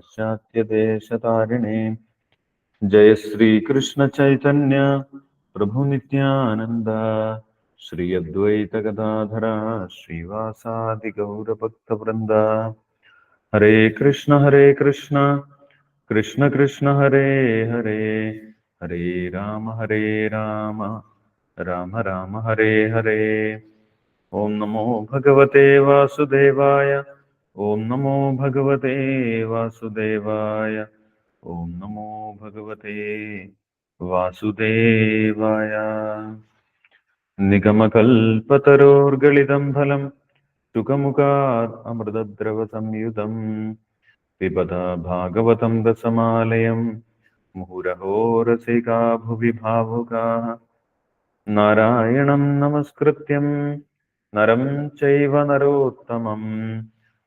पाश्चात्यदेशतारिणे। जय श्रीकृष्ण चैतन्य प्रभु नित्यानन्द। श्री अद्वैत गदाधरा श्रीवासादि गौरभक्तवृन्द हरे कृष्ण हरे कृष्ण। कृष्ण कृष्ण, हरे हरे। हरे राम हरे राम। राम राम, हरे हरे। ॐ नमो भगवते वासुदेवाय। ഓം നമോ ഭഗവതേ വാസുദേവായ. ഓം നമോ ഭഗവതേ വാസുദേവായ. നിഗമകൽപതരോർഗളിതം ഫലം സുഖമുഖാത് അമൃതദ്രവ സംയുതം പിബത ഭാഗവതം ദസമാലയം മുഹുരഹോരസികാ ഭുവി ഭാവുകാः നാരായണം നമസ്കൃത്യം നരം ചൈവ നരോത്തമം.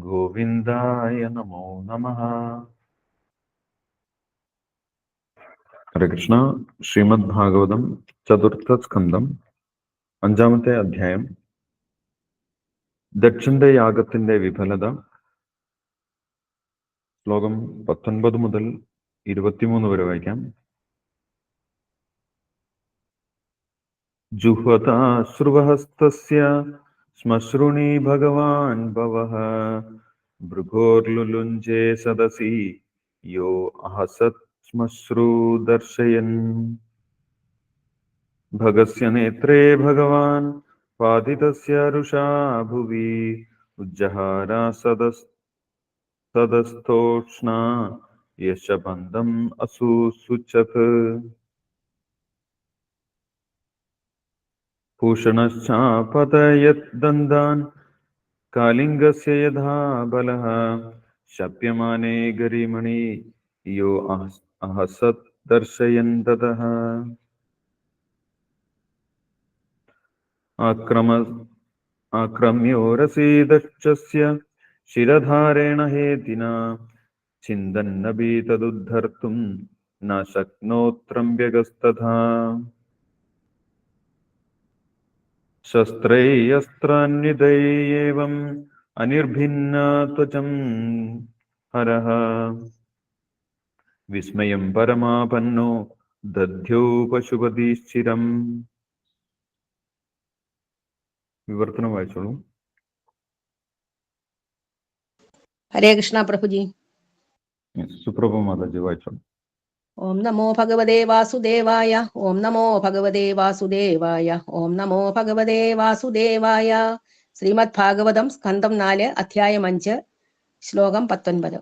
ഗോവിന്ദായ നമോ നമ. ഹരേ കൃഷ്ണ. ശ്രീമദ് ഭാഗവതം ചതുർത്ഥ സ്കന്ധം അഞ്ചാമത്തെ അധ്യായം. ദക്ഷന്റെ യാഗത്തിന്റെ വിഫലത. ശ്ലോകം പത്തൊൻപത് മുതൽ ഇരുപത്തിമൂന്ന് വരെ വായിക്കാം. ജുഹതാശ്രുവഹസ്ത ശ്മശ്രുണി ഭഗവാൻ ഭവഃ ഭൃഗോർലുലുഞ്ചേ സദസി യോ അഹസത് ശ്മശ്രു ദർശയൻ ഭഗസ്യ നേത്രേ ഭഗവാൻ പാതിതസ്യ രുഷാ ഭുവി ഉജ്ജഹാരാ സദസ് സദസ്ഥോഷ്ണ യശബന്ധം അസൂസുച്ചത് ഭൂഷണശ്ചാപതയദ്ദന്താൻ കാലിംഗസ്യ യഥാ ബലഃ ശപ്യമാനേ ഗരിമണി യോ അഹസ് അഹസത് ദർശയൻ തതഃ ആക്രമ ആക്രമ്യോരസീദക്ഷസ്യ ശിരധാരേണ ഹേതിന ചിന്തന്നപി തദുദ്ധർത്തും ന ശക്നോത്രമ്യകസ്തഥാ ശസ്ത്രൈയസ്ത്രാന്വിതൈയേവം അനിർഭിന്ന ത്വചം ഹരഃ വിസ്മയം പരമാപന്നോ ദധ്യോ പശുപതിശ്ചിരം വിവർത്തനം വായിച്ചോളൂ ഹരേ കൃഷ്ണ പ്രഭുജി സുപ്രഭ മാതാജി വായിച്ചോളൂ ഓം നമോ ഭഗവതേ വാസുദേവായ ഓം നമോ ഭഗവതേ വാസുദേവായ ഓം നമോ ഭഗവതേ വാസുദേവായ. ശ്രീമദ് ഭാഗവതം സ്കന്ധം നാല് അധ്യായം അഞ്ച് ശ്ലോകം പത്തൊൻപത്.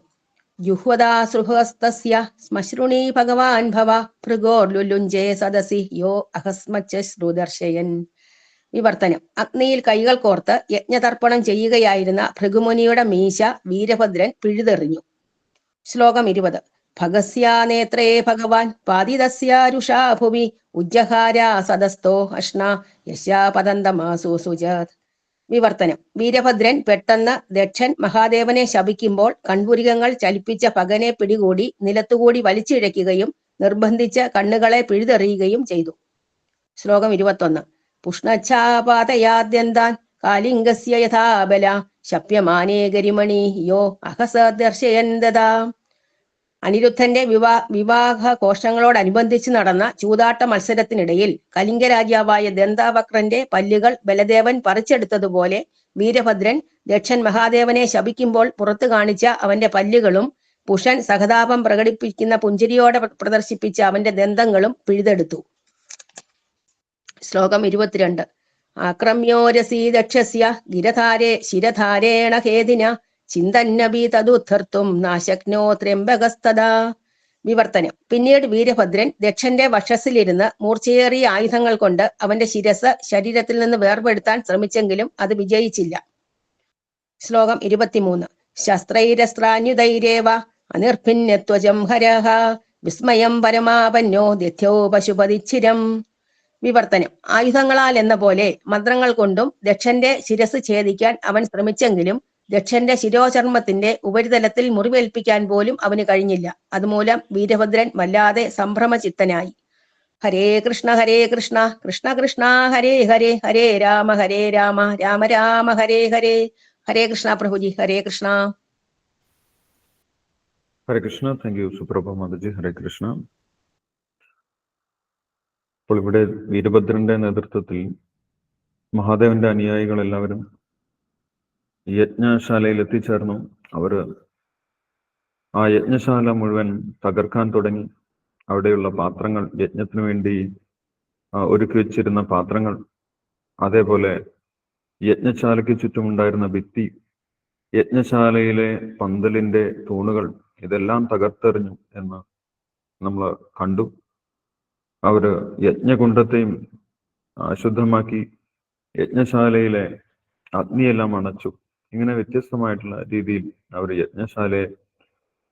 ജുഹ്വദാസൃഹസ്തസ്യ ശ്മശ്രുണീ ഭഗവാൻ ഭവ ഭൃഗോർലുലുഞ്ചേ സദസി യോ അഹസ്മച്ച ശ്രുദർശയൻ. വിവർത്തനം. അഗ്നിയിൽ കൈകൾ കോർത്ത് യജ്ഞതർപ്പണം ചെയ്യുകയായിരുന്ന ഭൃഗുമുനിയുടെ മീശ വീരഭദ്രൻ പിഴുതെറിഞ്ഞു. ശ്ലോകം ഇരുപത്. ഭഗസ്യാ നേത്രേ ഭഗവാൻ പാതിതസ്യാരുഷാ ഭുവി ഉജ്ജഹാര സദസ്തോ അഷ്ണ യശാപതന്തമാസുസുജാത് വിവർത്തനം. വീരഭദ്രൻ പെട്ടെന്ന് ദക്ഷൻ മഹാദേവനെ ശപിക്കുമ്പോൾ കൺപുരികങ്ങൾ ചലിപ്പിച്ച പകനെ പിടികൂടി നിലത്തുകൂടി വലിച്ചിഴയ്ക്കുകയും നിർബന്ധിച്ച് കണ്ണുകളെ പിഴുതെറിയുകയും ചെയ്തു. ശ്ലോകം ഇരുപത്തൊന്ന്. പുഷ്ണച്ഛാപാതയാദ്യന്താൻ കാലിംഗസ്യ യഥാബല ശപ്യമാനേ ഗരിമണി യോ അഹസദർശയൻ ദദാ. അനിരുദ്ധന്റെ വിവാ വിവാഹ കോശങ്ങളോടനുബന്ധിച്ച് നടന്ന ചൂതാട്ട മത്സരത്തിനിടയിൽ കലിംഗ രാജാവായ ദന്താവക്രന്റെ പല്ലുകൾ ബലദേവൻ പറിച്ചെടുത്തതുപോലെ വീരഭദ്രൻ ദക്ഷൻ മഹാദേവനെ ശപിക്കുമ്പോൾ പുറത്തു കാണിച്ച അവന്റെ പല്ലുകളും പുഷൻ സഹതാപം പ്രകടിപ്പിക്കുന്ന പുഞ്ചിരിയോടെ പ്ര- പ്രദർശിപ്പിച്ച അവന്റെ ദന്തങ്ങളും പിഴുതെടുത്തു. ശ്ലോകം ഇരുപത്തിരണ്ട്. ആക്രമ്യോരസീ ദക്ഷസ്യ ഗിരധാരേ ശിരധാരേണ ഹേതിന ചിന്തന്നബി തതുദ്ധർത്തും നാശക്നോ ത്രംബകസ്തദാ വിവർത്തനം. പിന്നീട് വീരഭദ്രൻ ദക്ഷന്റെ വശസ്സിലിരുന്ന് മൂർച്ചയേറിയ ആയുധങ്ങൾ കൊണ്ട് അവന്റെ ശിരസ് ശരീരത്തിൽ നിന്ന് വേർപെടുത്താൻ ശ്രമിച്ചെങ്കിലും അത് വിജയിച്ചില്ല. ശ്ലോകം ഇരുപത്തിമൂന്ന്. ശസ്ത്രൈരസ്ത്രാന്യുതൈരേവ അനിർഭിന്യത്വജം ഹരഹ വിസ്മയം പരമാപന്നോ ദിഥ്യോ പശുപതിച്ചിരം. വിവർത്തനം. ആയുധങ്ങളാൽ എന്ന പോലെ മന്ത്രങ്ങൾ കൊണ്ടും ദക്ഷന്റെ ശിരസ് ഛേദിക്കാൻ അവൻ ശ്രമിച്ചെങ്കിലും ദക്ഷന്റെ ശിരോചർമ്മത്തിന്റെ ഉപരിതലത്തിൽ മുറിവേൽപ്പിക്കാൻ പോലും അവന് കഴിഞ്ഞില്ല. അതുമൂലം വീരഭദ്രൻ വല്ലാതെ സംഭ്രമചിത്തനായി. Hare Krishna Hare Krishna Krishna Krishna Hare Hare Hare Rama Hare Rama Rama Rama Hare Hare Hare Krishna Prabhuji Hare Krishna. Hare Krishna thank you Suprabha Mataji Hare Krishna. അപ്പോൾ ഇവിടെ വീരഭദ്രന്റെ നേതൃത്വത്തിൽ മഹാദേവന്റെ അനുയായികൾ എല്ലാവരും യജ്ഞശാലയിൽ എത്തിച്ചേർന്നു അവർ ആ യജ്ഞശാല മുഴുവൻ തകർക്കാൻ തുടങ്ങി. അവിടെയുള്ള പാത്രങ്ങൾ യജ്ഞത്തിനു വേണ്ടി ഒരുക്കി വെച്ചിരുന്ന പാത്രങ്ങൾ അതേപോലെ യജ്ഞശാലയ്ക്ക് ചുറ്റുമുണ്ടായിരുന്ന ഭിത്തി യജ്ഞശാലയിലെ പന്തലിന്റെ തൂണുകൾ ഇതെല്ലാം തകർത്തെറിഞ്ഞു എന്ന് നമ്മൾ കണ്ടു. അവർ യജ്ഞകുണ്ടത്തെയും അശുദ്ധമാക്കി യജ്ഞശാലയിലെ അഗ്നിയെല്ലാം അണച്ചു. ഇങ്ങനെ വ്യത്യസ്തമായിട്ടുള്ള രീതിയിൽ അവർ യജ്ഞശാലയെ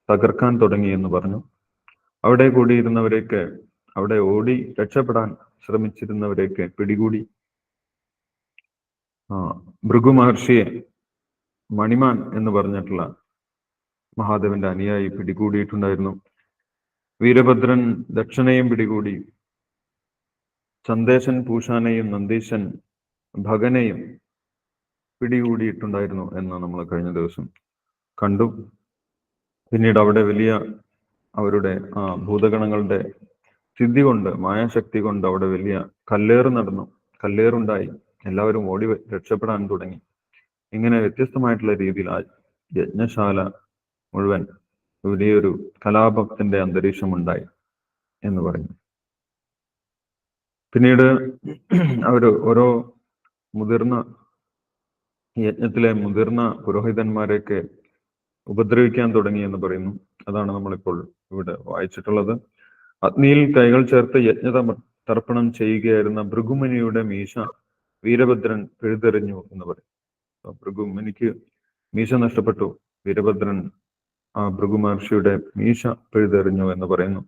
തകർക്കാൻ തുടങ്ങി എന്ന് പറഞ്ഞു. അവിടെ കൂടിയിരുന്നവരെയൊക്കെ അവിടെ ഓടി രക്ഷപ്പെടാൻ ശ്രമിച്ചിരുന്നവരെയൊക്കെ പിടികൂടി. ആ ഭൃഗു മഹർഷിയെ മണിമാൻ എന്ന് പറഞ്ഞിട്ടുള്ള മഹാദേവന്റെ അനുയായി പിടികൂടിയിട്ടുണ്ടായിരുന്നു. വീരഭദ്രൻ ദക്ഷിണയും പിടികൂടി. ചന്ദേശൻ പൂഷാനെയും നന്ദീശൻ ഭഗനെയും പിടികൂടിയിട്ടുണ്ടായിരുന്നു എന്ന് നമ്മൾ കഴിഞ്ഞ ദിവസം കണ്ടു. പിന്നീട് അവിടെ വലിയ അവരുടെ ഭൂതഗണങ്ങളുടെ സിദ്ധി കൊണ്ട് മായാശക്തി കൊണ്ട് അവിടെ വലിയ കല്ലേറ് നടന്നു. കല്ലേറുണ്ടായി. എല്ലാവരും ഓടി രക്ഷപ്പെടാൻ തുടങ്ങി. ഇങ്ങനെ വ്യത്യസ്തമായിട്ടുള്ള രീതിയിൽ ആ യജ്ഞശാല മുഴുവൻ വലിയൊരു കലാപത്തിന്റെ അന്തരീക്ഷം ഉണ്ടായി എന്ന് പറഞ്ഞു പിന്നീട് അവർ ഓരോ മുതിർന്ന യജ്ഞത്തിലെ മുതിർന്ന പുരോഹിതന്മാരെയൊക്കെ ഉപദ്രവിക്കാൻ തുടങ്ങി എന്ന് പറയുന്നു. അതാണ് നമ്മളിപ്പോൾ ഇവിടെ വായിച്ചിട്ടുള്ളത്. അഗ്നിയിൽ കൈകൾ ചേർത്ത് യജ്ഞ തമ- തർപ്പണം ചെയ്യുകയായിരുന്ന ഭൃഗുമുനിയുടെ മീശ വീരഭദ്രൻ പിഴുതെറിഞ്ഞു എന്ന് പറയും. ഭൃഗുമുനിക്ക് മീശ നഷ്ടപ്പെട്ടു. വീരഭദ്രൻ ആ ഭൃഗു മഹർഷിയുടെ മീശ പിഴുതെറിഞ്ഞു എന്ന് പറയുന്നു.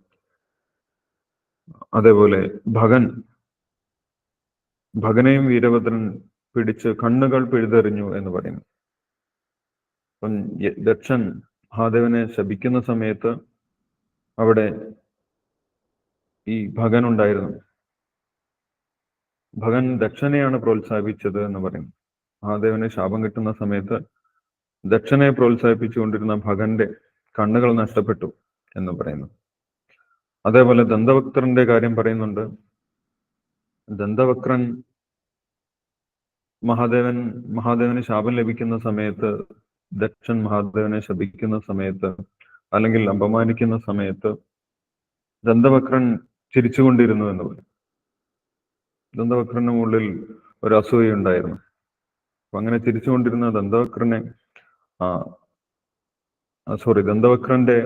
അതേപോലെ ഭഗൻ ഭഗനെയും വീരഭദ്രൻ പിടിച്ച് കണ്ണുകൾ പിഴുതെറിഞ്ഞു എന്ന് പറയുന്നു. അപ്പം ദക്ഷൻ മഹാദേവനെ ശപിക്കുന്ന സമയത്ത് അവിടെ ഈ ഭഗൻ ഉണ്ടായിരുന്നു. ഭഗൻ ദക്ഷനെയാണ് പ്രോത്സാഹിപ്പിച്ചത് എന്ന് പറയുന്നു. മഹാദേവനെ ശാപം കിട്ടുന്ന സമയത്ത് ദക്ഷനെ പ്രോത്സാഹിപ്പിച്ചുകൊണ്ടിരുന്ന ഭഗന്റെ കണ്ണുകൾ നഷ്ടപ്പെട്ടു എന്ന് പറയുന്നു. അതേപോലെ ദന്തവക്രന്റെ കാര്യം പറയുന്നുണ്ട്. ദന്തവക്രൻ മഹാദേവൻ മഹാദേവന് ശാപം ലഭിക്കുന്ന സമയത്ത് ദക്ഷൻ മഹാദേവനെ ശപിക്കുന്ന സമയത്ത് അല്ലെങ്കിൽ അപമാനിക്കുന്ന സമയത്ത് ദന്തവക്രൻ ചിരിച്ചുകൊണ്ടിരുന്നു എന്ന് പറയും. ദന്തവക്രന് ഉള്ളിൽ ഒരു അസൂയുണ്ടായിരുന്നു അപ്പൊ അങ്ങനെ ചിരിച്ചുകൊണ്ടിരുന്ന ദന്തവക്രനെ ആ സോറി ദന്തവക്രന്റെ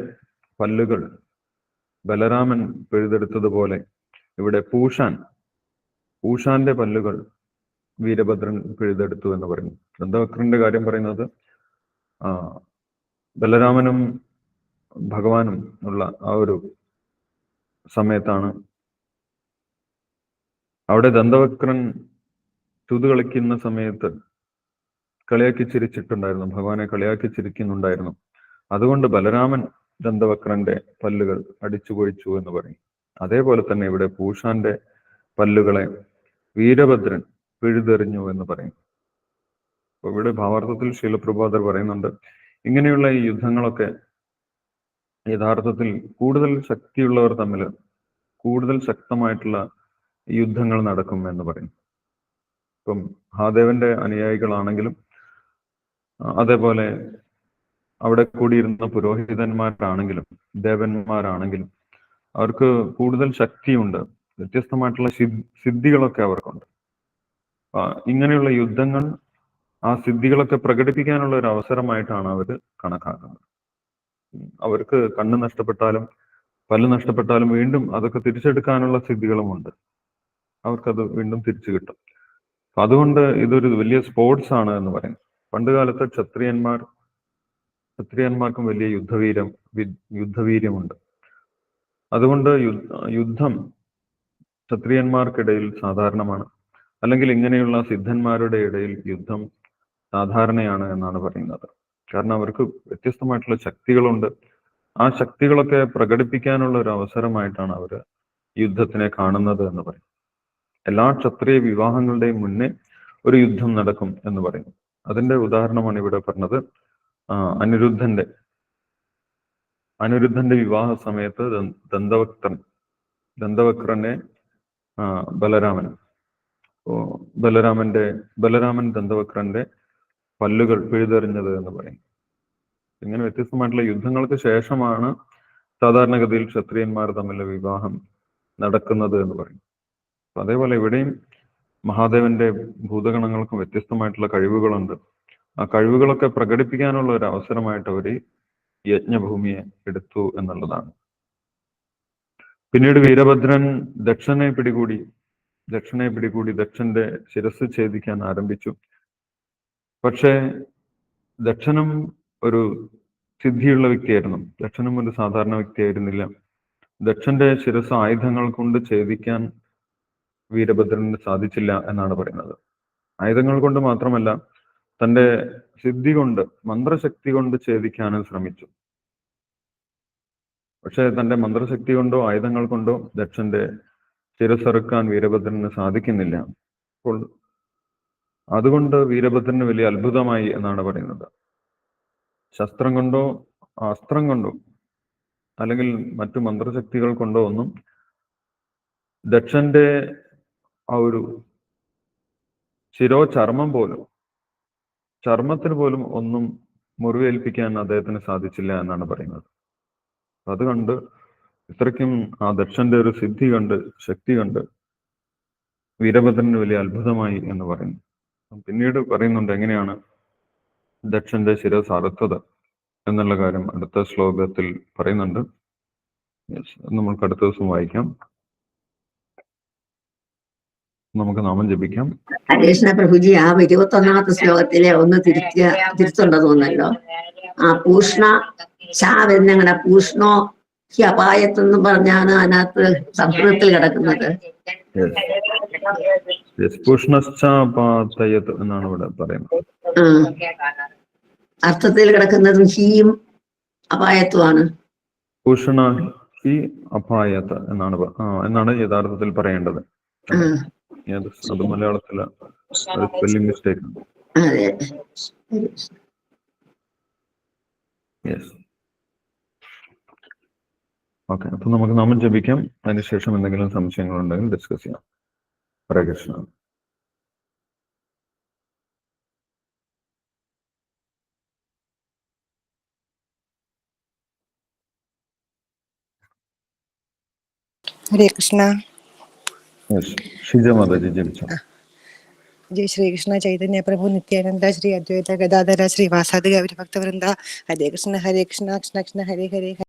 പല്ലുകൾ ബലരാമൻ പിഴുതെടുത്തതുപോലെ ഇവിടെ പൂഷാൻ പൂഷാന്റെ പല്ലുകൾ വീരഭദ്രൻ പിഴുതെടുത്തു എന്ന് പറയുന്നു ദന്തവക്രന്റെ കാര്യം പറയുന്നത് ആ ബലരാമനും ഭഗവാനും ഉള്ള ആ ഒരു സമയത്താണ് അവിടെ ദന്തവക്രൻ ചൂത് കളിക്കുന്ന സമയത്ത് കളിയാക്കി ചിരിച്ചിട്ടുണ്ടായിരുന്നു. ഭഗവാനെ കളിയാക്കി ചിരിക്കുന്നുണ്ടായിരുന്നു. അതുകൊണ്ട് ബലരാമൻ ദന്തവക്രന്റെ പല്ലുകൾ അടിച്ചു കൊഴിച്ചു എന്ന് പറയും. അതേപോലെ തന്നെ ഇവിടെ പൂഷാന്റെ പല്ലുകളെ വീരഭദ്രൻ പിഴുതെറിഞ്ഞു എന്ന് പറയും. അപ്പൊ ഇവിടെ ഭാവാർത്ഥത്തിൽ ശീലപ്രഭാതർ പറയുന്നുണ്ട് ഇങ്ങനെയുള്ള ഈ യുദ്ധങ്ങളൊക്കെ യഥാർത്ഥത്തിൽ കൂടുതൽ ശക്തിയുള്ളവർ തമ്മിൽ കൂടുതൽ ശക്തമായിട്ടുള്ള യുദ്ധങ്ങൾ നടക്കും എന്ന് പറയും. ഇപ്പം മഹാദേവന്റെ അനുയായികളാണെങ്കിലും അതേപോലെ അവിടെ കൂടിയിരുന്ന പുരോഹിതന്മാരാണെങ്കിലും ദേവന്മാരാണെങ്കിലും അവർക്ക് കൂടുതൽ ശക്തിയുണ്ട്. വ്യത്യസ്തമായിട്ടുള്ള സിദ്ധികളൊക്കെ അവർക്കുണ്ട്. ഇങ്ങനെയുള്ള യുദ്ധങ്ങൾ ആ സിദ്ധികളൊക്കെ പ്രകടിപ്പിക്കാനുള്ള ഒരു അവസരമായിട്ടാണ് അവർ കണക്കാക്കുന്നത്. അവർക്ക് കണ്ണ് നഷ്ടപ്പെട്ടാലും പല്ല് നഷ്ടപ്പെട്ടാലും വീണ്ടും അതൊക്കെ തിരിച്ചെടുക്കാനുള്ള സിദ്ധികളുമുണ്ട് അവർക്കത് വീണ്ടും തിരിച്ചു കിട്ടും. അതുകൊണ്ട് ഇതൊരു വലിയ സ്പോർട്സ് ആണ് എന്ന് പറയും. പണ്ട് കാലത്ത് ക്ഷത്രിയന്മാർ ക്ഷത്രിയന്മാർക്കും വലിയ യുദ്ധവീരം യുദ്ധവീര്യമുണ്ട്. അതുകൊണ്ട് യുദ്ധം ക്ഷത്രിയന്മാർക്കിടയിൽ സാധാരണമാണ്. അല്ലെങ്കിൽ ഇങ്ങനെയുള്ള സിദ്ധന്മാരുടെ ഇടയിൽ യുദ്ധം സാധാരണയാണ് എന്നാണ് പറയുന്നത്. കാരണം അവർക്ക് വ്യത്യസ്തമായിട്ടുള്ള ശക്തികളുണ്ട്. ആ ശക്തികളൊക്കെ പ്രകടിപ്പിക്കാനുള്ള ഒരു അവസരമായിട്ടാണ് അവർ യുദ്ധത്തിനെ കാണുന്നത് എന്ന് പറയും എല്ലാ ക്ഷത്രിയ വിവാഹങ്ങളുടെയും മുന്നേ ഒരു യുദ്ധം നടക്കും എന്ന് പറയുന്നു. അതിന്റെ ഉദാഹരണമാണ് ഇവിടെ പറഞ്ഞത് അനിരുദ്ധന്റെ. അനിരുദ്ധന്റെ വിവാഹ സമയത്ത് ദന്തവക്രൻ ദന്തവക്രനെ ബലരാമനും. ബലരാമന്റെ ബലരാമൻ ദന്തവക്രന്റെ പല്ലുകൾ പിഴുതെറിഞ്ഞത് എന്ന് പറയും. ഇങ്ങനെ വ്യത്യസ്തമായിട്ടുള്ള യുദ്ധങ്ങൾക്ക് ശേഷമാണ് സാധാരണഗതിയിൽ ക്ഷത്രിയന്മാർ തമ്മിലെ വിവാഹം നടക്കുന്നത് എന്ന് പറയും. അതേപോലെ ഇവിടെയും മഹാദേവന്റെ ഭൂതഗണങ്ങൾക്കും വ്യത്യസ്തമായിട്ടുള്ള കഴിവുകളുണ്ട്. ആ കഴിവുകളൊക്കെ പ്രകടിപ്പിക്കാനുള്ള ഒരു അവസരമായിട്ട് അവർ യജ്ഞഭൂമിയെ എടുത്തു എന്നുള്ളതാണ്. പിന്നീട് വീരഭദ്രൻ ദക്ഷനെ പിടികൂടി ദക്ഷനെ പിടികൂടി ദക്ഷന്റെ ശിരസ് ഛേദിക്കാൻ ആരംഭിച്ചു. പക്ഷേ ദക്ഷനും ഒരു സിദ്ധിയുള്ള വ്യക്തിയായിരുന്നു. ദക്ഷനും ഒരു സാധാരണ വ്യക്തിയായിരുന്നില്ല. ദക്ഷന്റെ ശിരസ് ആയുധങ്ങൾ കൊണ്ട് ഛേദിക്കാൻ വീരഭദ്രന് സാധിച്ചില്ല എന്നാണ് പറയുന്നത്. ആയുധങ്ങൾ കൊണ്ട് മാത്രമല്ല തന്റെ സിദ്ധി കൊണ്ട് മന്ത്രശക്തി കൊണ്ട് ഛേദിക്കാനും ശ്രമിച്ചു. പക്ഷേ തന്റെ മന്ത്രശക്തി കൊണ്ടോ ആയുധങ്ങൾ കൊണ്ടോ ദക്ഷന്റെ ശിരസറുക്കാൻ വീരഭദ്രന് സാധിക്കുന്നില്ല. അപ്പോൾ അതുകൊണ്ട് വീരഭദ്രന് വലിയ അത്ഭുതമായി എന്നാണ് പറയുന്നത്. ശസ്ത്രം കൊണ്ടോ അസ്ത്രം കൊണ്ടോ അല്ലെങ്കിൽ മറ്റു മന്ത്രശക്തികൾ കൊണ്ടോ ഒന്നും ദക്ഷന്റെ ആ ഒരു ശിരോ ചർമ്മം പോലും ചർമ്മത്തിന് പോലും ഒന്നും മുറിവേൽപ്പിക്കാൻ അദ്ദേഹത്തിന് സാധിച്ചില്ല എന്നാണ് പറയുന്നത്. അതുകൊണ്ട് ഇത്രയ്ക്കും ആ ദക്ഷന്റെ ഒരു സിദ്ധി കണ്ട് ശക്തി കണ്ട് വീരഭദ്രന് വലിയ അത്ഭുതമായി എന്ന് പറയുന്നു. പിന്നീട് പറയുന്നുണ്ട് എങ്ങനെയാണ് ദക്ഷന്റെ ശിരസ് അറുത്തത് എന്നുള്ള കാര്യം അടുത്ത ശ്ലോകത്തിൽ പറയുന്നുണ്ട്. നമുക്ക് അടുത്ത ദിവസം വായിക്കാം. നമുക്ക് നാമം ജപിക്കാം. കൃഷ്ണ പ്രഭുജി ആ ഇരുപത്തി ഒന്നാമത്തെ ശ്ലോകത്തിലെ ഒന്ന് തിരിച്ച തിരുത്തുണ്ടോ തോന്നല്ലോ ആ പൂഷ്ണ ചാ വരുന്നങ്ങനെ പൂഷ്ണോ ഹി അപായത്തെന്ന് പറഞ്ഞാണ് അതിനകത്ത് സംസ്കൃതത്തിൽ കിടക്കുന്നത്. എന്നാണ് ഇവിടെ പറയുന്നത്. അർത്ഥത്തിൽ കിടക്കുന്നതും ഹീയും അപായത്വമാണ്. ഭൂഷണ ഹി അപായത്ത് എന്നാണ് എന്നാണ് യഥാർത്ഥത്തിൽ പറയേണ്ടത്. അത് മലയാളത്തിൽ സ്പെല്ലിംഗ് മിസ്റ്റേക്ക് യെസ് ഓക്കെ അപ്പൊ നമുക്ക് നാമം ജപിക്കാം. അതിനുശേഷം എന്തെങ്കിലും സംശയങ്ങൾ ഉണ്ടെങ്കിൽ ഡിസ്കസ് ചെയ്യാം. ഹരേ കൃഷ്ണ. ഹരേ കൃഷ്ണ. ഷിജ മാതാജി ജപിച്ചു. ജയ് ശ്രീകൃഷ്ണ ചൈതന്യ പ്രഭു നിത്യാനന്ദ ശ്രീ അദ്വൈത ഗദാധര ശ്രീ വാസാദി ഗൗരി ഭക്തവൃന്ദ ഹരേ കൃഷ്ണ ഹരേ കൃഷ്ണ കൃഷ്ണ കൃഷ്ണ ഹരേ ഹരേ.